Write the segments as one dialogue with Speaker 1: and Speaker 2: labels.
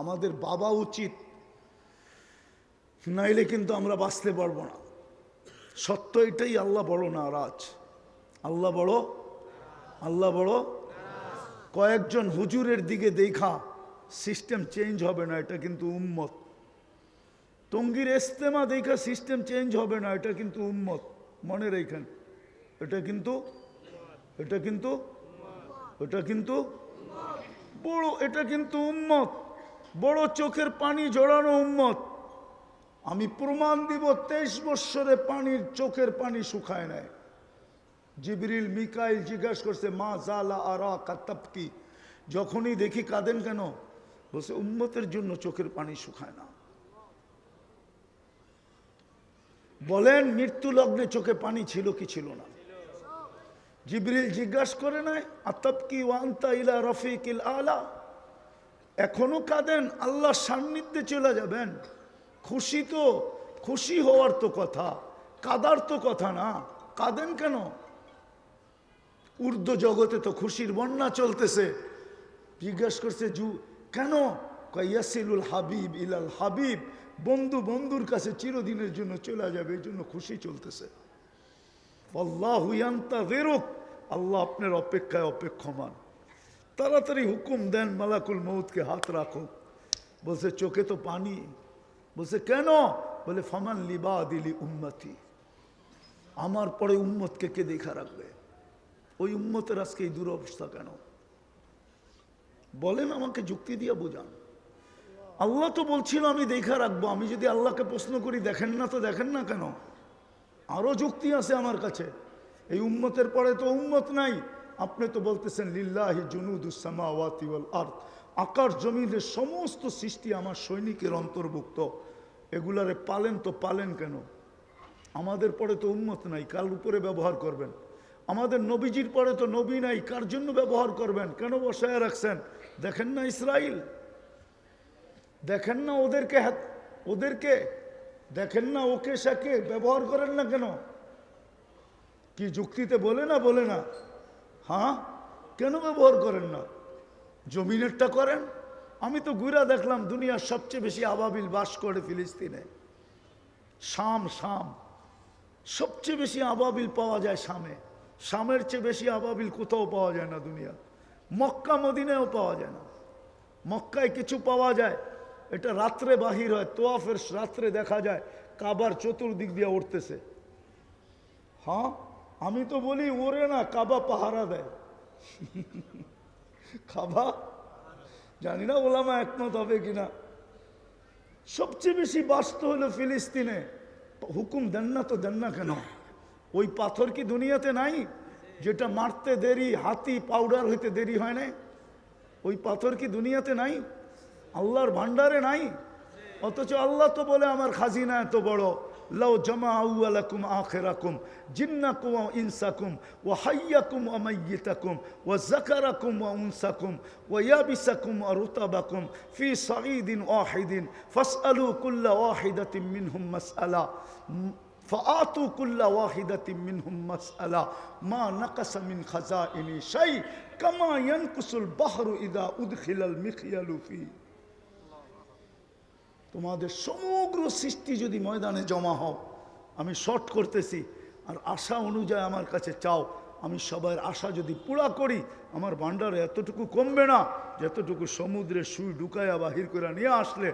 Speaker 1: আমাদের বাবা উচিত। নাইলে কিন্তু আমরা বাঁচতে পারব না। সত্য এটাই, আল্লাহ বড় নারাজ। আল্লাহ বড় আল্লাহ বড় কয়েকজন হুজুরের দিকে দেখা সিস্টেম চেঞ্জ হবে না, এটা কিন্তু উম্মত। টঙ্গির এস্তেমা দেখা সিস্টেম চেঞ্জ হবে না, এটা কিন্তু উম্মত। মনে রেখেন, এটা কিন্তু এটা কিন্তু এটা কিন্তু বড়, এটা কিন্তু উম্মত। বড় চোখের পানি জড়ানো উম্মত। আমি প্রমাণ দিব তেইশ বৎসরে পানির চোখের পানি শুকায় নেয় জিবরিল, মিকাইল জিজ্ঞাসা করছে, মা জালা আরা কাতাবকি যখনই দেখি কাঁদেন কেন? বলছে, উম্মতের জন্য চোখের পানি শুকায় না। বলেন, মৃত্যু লগ্নে চোখে পানি ছিল কি ছিল না? জিবরিল জিজ্ঞাসা করে নাই আতাবকি ওয়ান্তা ইলা রফিক ইল আলা? এখনও কাঁদেন, আল্লাহর সান্নিধ্যে চলে যাবেন। খুশি তো, খুশি হওয়ার তো কথা, কাদার তো কথা না। কাঁদেন কেন? ঊর্ধ্ব জগতে তো খুশির বন্যা চলতেছে। জিজ্ঞেস করছে, জু, কেন? ইয়াসিলুল হাবিব ইলাল হাবিব, বন্ধু বন্ধুর কাছে চিরদিনের জন্য চলে যাবে, এই জন্য খুশি চলতেছে। আল্লাহ আল্লাহ আপনার অপেক্ষায় অপেক্ষমান। তাড়াতাড়ি হুকুম দেন মালাকুল মৌতকে হাত রাখো বলছে, চোখে তো পানি। বলছে, কেন? বলে, ফমান লিবা দিলি উম্মতি। আমার পরে উম্মতকে কে দেখা রাখবে? ওই উম্মতের আজকে এই দুরবস্থা কেন? বলেন আমাকে, যুক্তি দিয়ে বোঝান। আল্লাহ তো বলছিল, আমি দেখা রাখব। আমি যদি আল্লাহকে প্রশ্ন করি, দেখেন না তো দেখেন না কেন? আরও যুক্তি আছে আমার কাছে। এই উম্মতের পরে তো উম্মত নাই। আপনি তো বলতেছেন, লিল্লাহি জুনুদুসামাওয়াতি ওয়াল আরদ। আকাশ জমিনের সমস্ত সৃষ্টি আমার সৈনিকের অন্তর্ভুক্ত। এগুলারে পালেন তো পালেন কেন? আমাদের পরে তো উন্মত নাই, কার উপরে ব্যবহার করবেন? আমাদের নবীজির পরে তো নবী নাই, কার জন্য ব্যবহার করবেন? কেন বসায় রাখছেন? দেখেন না ইসরাইল। দেখেন না ওদেরকে ওদেরকে, দেখেন না ওকে সাকে ব্যবহার করেন না কেন? কি যুক্তিতে বলে না বলে না? হ্যাঁ? কেন ব্যবহার করেন না? জমিনেরটা করেন? আমি তো ঘুরা দেখলাম দুনিয়ার সবচেয়ে বেশি আবাবিল বাস করে ফিলিস্তিনে। শাম শাম। সবচেয়ে বেশি আবাবিল পাওয়া যায় শামে। শামের চেয়ে বেশি আবাবিল কোথাও পাওয়া যায় না দুনিয়া। মক্কা, মদিনায়ও পাওয়া যায় না। মক্কায় কিছু পাওয়া যায়। এটা রাত্রে বাহির হয়, তোয়াফের রাত্রে দেখা যায়। কাবার চতুর্দিক দিয়ে উঠতেছে। হ্যাঁ? আমি তো বলি, ওরে না, কাবা পাহারা দেয়। খাবা জানি না, ওলামা একমত হবে কিনা। সবচেয়ে বেশি বাস্ত হলো ফিলিস্তিনে। হুকুম দেন না তো দেন না কেন? ওই পাথর কি দুনিয়াতে নাই? যেটা মারতে দেরি, হাতি পাউডার হইতে দেরি হয় না ওই পাথর কি দুনিয়াতে নাই? আল্লাহর ভান্ডারে নাই? অথচ আল্লাহ তো বলে, আমার খাজিনা এত বড়। لو جمعوا لكم آخركم جنكم وإنسكم وحيكم وميتكم وذكركم وأنسكم ويابسكم ورطبكم في صعيد واحد فاسألوا كل واحدة منهم مسألة فأعطوا كل واحدة منهم مسألة ما نقص من خزائن شيء كما ينقص البحر إذا أدخل المخيل فيه তোমাদের সমগ্র সৃষ্টি যদি ময়দানে জমা হও, আমি শর্ট করতেছি, আর আশা অনুযায়ী আমার কাছে চাও, আমি সবার আশা যদি পুরা করি, আমার ভান্ডারে এতটুকু কমবে না, যতটুকু সমুদ্রে সুই ঢুকাইয়া বাহির করে নিয়ে আসলে,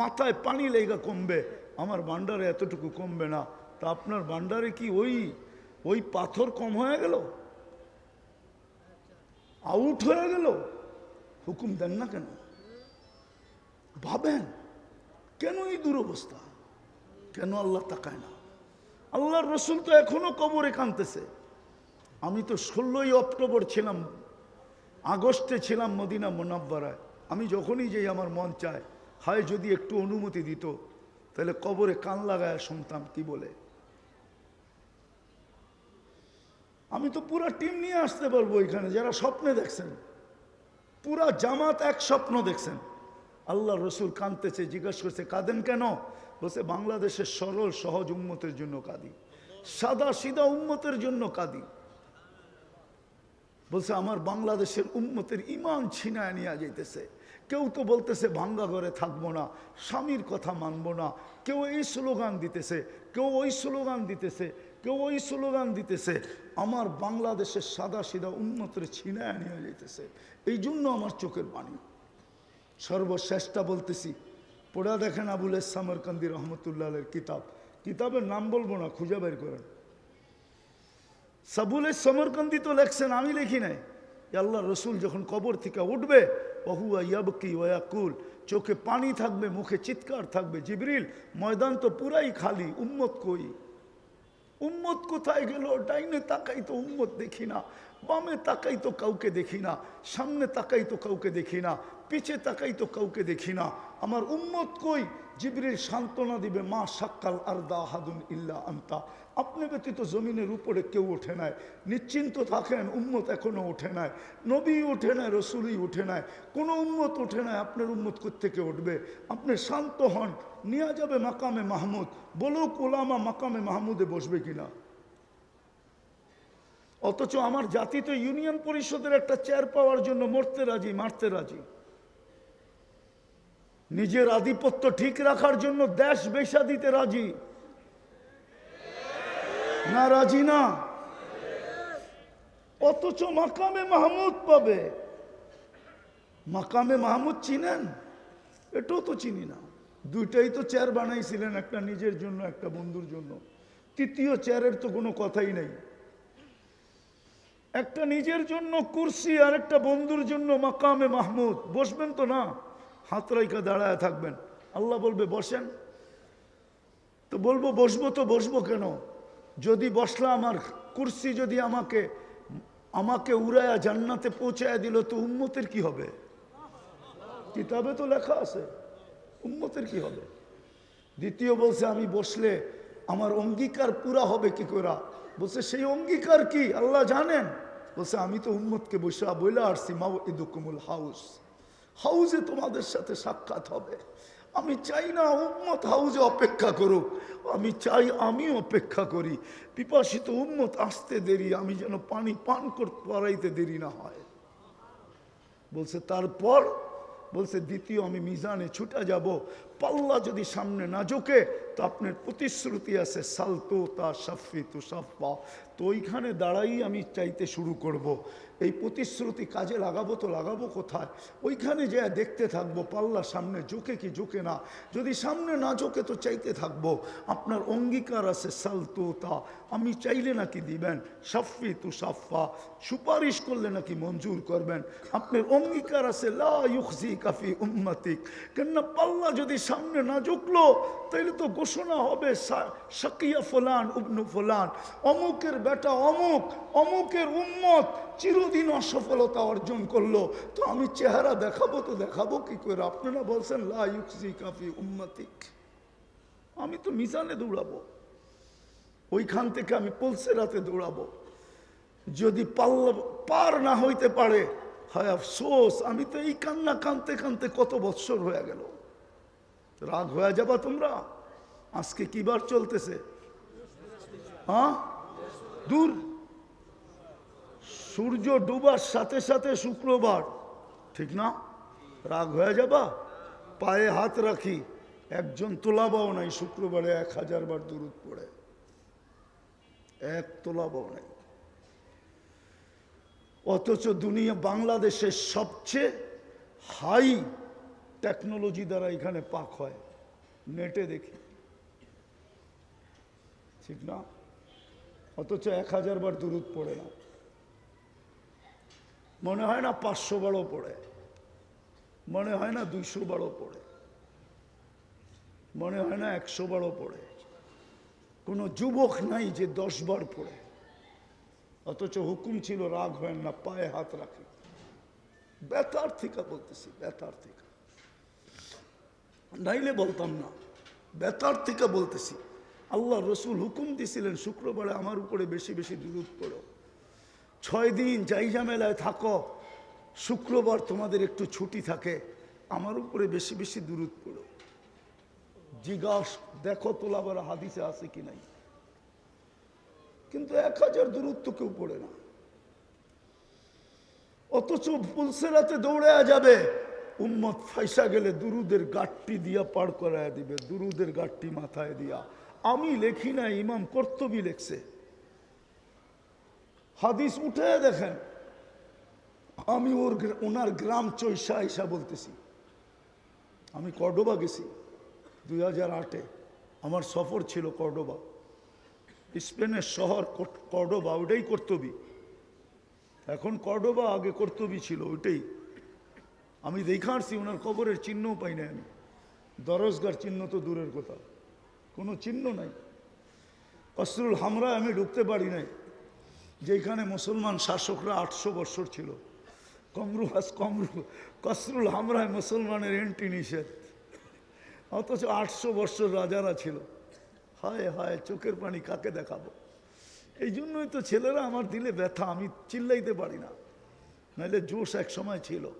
Speaker 1: মাথায় পানি লেগা কমবে, আমার ভান্ডারে এতটুকু কমবে না। তা আপনার ভান্ডারে কি ওই ওই পাথর কম হয়ে গেল? আউট হয়ে গেল? হুকুম দেন না কেন? ভাবেন? কেন এই দুরবস্থা? কেন আল্লাহ তাকায় না? আল্লাহর রসুল তো এখনও কবরে কানতেছে আমি তো ষোলোই অক্টোবর ছিলাম, আগস্টে ছিলাম মদিনা মোনাব্বারায়। আমি যখনই যাই আমার মন চায়, হায় যদি একটু অনুমতি দিত, তাহলে কবরে কান লাগায় শুনতাম, কি বলে? আমি তো পুরা টিম নিয়ে আসতে পারব এখানে, যারা স্বপ্নে দেখছেন। পুরা জামাত এক স্বপ্ন দেখছেন। আল্লাহ রসুল কাঁদতেছে, জিজ্ঞাসা করছে, কাঁদেন কেন? বলছে, বাংলাদেশের সরল, সহজ উন্মতের জন্য কাঁদি। সাদা সিধা উন্মতের জন্য কাঁদি। বলছে, আমার বাংলাদেশের উন্মতের ইমান ছিনায় নিয়ে যাইতেছে। কেউ তো বলতেছে, ভাঙ্গা ঘরে থাকব না, স্বামীর কথা মানবো না। কেউ এই স্লোগান দিতেছে, কেউ ওই স্লোগান দিতেছে, কেউ ওই স্লোগান দিতেছে। আমার বাংলাদেশের সাদা সিধা উন্নতের ছিনায় নিয়ে যেতেছে এই জন্য আমার চোখের বাণী সর্বশ্রেষ্ঠটা বলতেছি। পড়া দেখেন আবুল সামরকান্দি রহমতুল্লাহের কিতাব। কিতাবের নাম বলব না, খুঁজে বের করেন। সাবুলের সমরকান্দি তো লেখছেন, আমি লিখি নাই। আল্লাহ রসুল যখন কবর থেকে উঠবে বহুয়া ইয়াবকি ওয়াকুল চোখে পানি থাকবে, মুখে চিৎকার থাকবে, জিবরিল, ময়দান তো পুরাই খালি, উম্মত কই? উম্মত কোথায় গেল? ডাইনে তাকাই তো উম্মত দেখি না, বামে তাকাই তো কাউকে দেখি না, সামনে তাকাই তো কাউকে দেখি না পিছে তাকাই তো কাউকে দেখি না। আমার উম্মত কই? জিবরিল সান্ত্বনা দিবে, মা সাক্কাল আরদা হাদুন ইল্লা আন্তা। আপনি ব্যতীত জমিনের উপরে কেউ ওঠে নাই। নিশ্চিন্ত থাকেন, উম্মত এখনও ওঠে নাই। নবী ওঠে নাই, রসুলই ওঠে নাই। কোনো উম্মত ওঠে নাই, আপনার উম্মত থেকে উঠবে? আপনি শান্ত হন, নিয়ে যাবে মাকামে মাহমুদ। বলুক, ওলামা মাকামে মাহমুদে বসবে কিনা। অথচ আমার জাতি তো ইউনিয়ন পরিষদের একটা চেয়ার পাওয়ার জন্য মরতে রাজি, মারতে রাজি। নিজের আধিপত্য ঠিক রাখার জন্য দেশ বেশা দিতে রাজি। না রাজি না। অথচ মাকামে মাহমুদ পাবে। মাকামে মাহমুদ চিনেন? এটাও তো চিনি না। দুইটাই তো চেয়ার বানাইছিলেন একটা নিজের জন্য, একটা বন্ধুর জন্য। তৃতীয় চেয়ারের তো কোনো কথাই নেই। একটা নিজের জন্য কুর্সি আর একটা বন্ধুর জন্য মাকামে মাহমুদ। বসবেন তো না? হাত দাঁড়ায় থাকবেন। আল্লাহ বলবে, বসেন। তো বলব, বসবো তো বসবো কেন? যদি বসলাম আমার কুর্সি যদি আমাকে আমাকে উড়ায়া জান্নাতে পৌঁছায় দিল, তো উন্মতের কি হবে? কিতাবে তো লেখা আছে উন্মতের কি হবে? দ্বিতীয় বলছে, আমি বসলে আমার অঙ্গীকার পুরা হবে কি করা? বলছে, সেই অঙ্গীকার কি? আল্লাহ জানেন। বলছে, আমি তো উম্মতকে বসে বইলা আসছি মাও ইদুকুমুল হাউস। হাউসে তোমাদের সাথে সাক্ষাৎ হবে। আমি চাই না উম্মত হাউজে অপেক্ষা করুক। আমি চাই আমি অপেক্ষা করি। পিপাসিত উম্মত আসতে দেরি, আমি যেন পানি পান করতে পারাইতে দেরি না হয়। বলছে, তারপর? বলছে, দ্বিতীয় আমি মিজানে ছুটে যাব। পাল্লা যদি সামনে না ঝোঁকে, তো আপনার প্রতিশ্রুতি আছে, সালতো তা সাফি তু সাফা। তো ওইখানে দাঁড়াই আমি চাইতে শুরু করব। এই প্রতিশ্রুতি কাজে লাগাবো তো লাগাবো কোথায়? ওইখানে যে দেখতে থাকব পাল্লা সামনে ঝোঁকে কি ঝোঁকে না? যদি সামনে না ঝোঁকে তো চাইতে থাকব। আপনার অঙ্গীকার আছে সালতো তা আমি চাইলে নাকি দিবেন? সাফি তু সাফা সুপারিশ করলে নাকি মঞ্জুর করবেন? আপনার অঙ্গীকার আছে, লা ইউখজি কাফি উম্মাতিক। কেননা পাল্লা যদি সামনে না ঝুঁকলো, তাইলে তো ঘোষণা হবে সাকিয়া ফলান, উবনু ফলান। অমুকের বেটা অমুক অমুকের উম্মত চিরদিন অসফলতা অর্জন করল। তো আমি চেহারা দেখাবো, তো দেখাবো কি করে? আপনারা বলছেন কাফি উম্মাতিক। আমি তো মিজানে দৌড়াবো। ওইখান থেকে আমি পলসে রাতে দৌড়াবো। যদি পাল্লা, পার না হইতে পারে, হয় আফসোস, আমি তো এই কান্না কানতে কানতে কত বৎসর হয়ে গেল। রাগ হয়ে যাবা তোমরা? আজকে কি বার চলতেছে? হ্যাঁ? দূর? সূর্য ডুবার সাথে সাথে শুক্রবার। ঠিক না? রাগ হয়ে যাবা? পায়ে হাত রাখি। একজন তোলাবাও নাই, শুক্রবারে এক হাজার বার দূরত পড়ে। এক তোলাবাও নাই। অথচ দুনিয়া বাংলাদেশের সবচেয়ে হাই টেকনোলজি দ্বারা এখানে পাক হয়। নেটে দেখি। ঠিক না? অথচ এক হাজার বার দূরত পড়ে না। মনে হয় না পাঁচশো বারও পড়ে। মনে হয় না দুইশো বারো পড়ে। মনে হয় না একশো বারো পড়ে। কোনো যুবক নাই যে দশ বার পড়ে। অথচ হুকুম ছিল, রাগ হয় না, পায়ে হাত রাখি। ব্যথার থেকে বলতেছি, ব্যথার থেকে। নাইলে বলতাম না, ব্যথার থেকে বলতেছি। আল্লাহ রসুল হুকুম দিছিলেন, শুক্রবারে আমার উপরে বেশি বেশি দূরত পড়ো। ছয় দিন যাই ঝামেলায় থাকো, শুক্রবার তোমাদের একটু ছুটি থাকে, আমার উপরে বেশি বেশি দূরত পড়ো। জিজ্ঞাস, দেখো তোলাবার হাদিসে আছে কি নাই। কিন্তু এক হাজার দূরত্ব কেউ পড়ে না। অথচ পুলসেরাতে দৌড়ে যাবে, উম্মত ফাইসা গেলে দুরুদের গাঠটি দিয়া পার করায় দিবে, দুরুদের গাঠটি মাথায় দিয়া। আমি লেখি না, ইমাম কর্তবী লেখছে। হাদিস উঠে দেখেন। আমি ওর ওনার গ্রাম চৈসা ইসা বলতেছি, আমি কর্ডোবা গেছি দুই হাজার আটে। আমার সফর ছিল কর্ডোবা। স্পেনের শহর কর- কর্ডোবা ওটাই কর্তবী এখন কর্ডোবা আগে কর্তবী ছিল, ওইটাই। আমি দেখে আসছি ওনার কবরের চিহ্নও পাই না আমি। দরজগার চিহ্ন তো দূরের কথা। কোনো চিহ্ন নাই। কসরুল হামরা আমি ঢুকতে পারি নাই। যেখানে মুসলমান শাসকরা আটশো বছর ছিল। কমরু হাস কমরু কসরুল হামরায় মুসলমানের এন্ট্রি নিষেধ। অথচ আটশো বছর রাজারা ছিল। হায় হায়, চোখের পানি কাকে দেখাবো? এই জন্যই তো ছেলেরা আমার দিলে ব্যথা, আমি চিল্লাইতে পারি না। নাহলে জোশ এক সময় ছিল।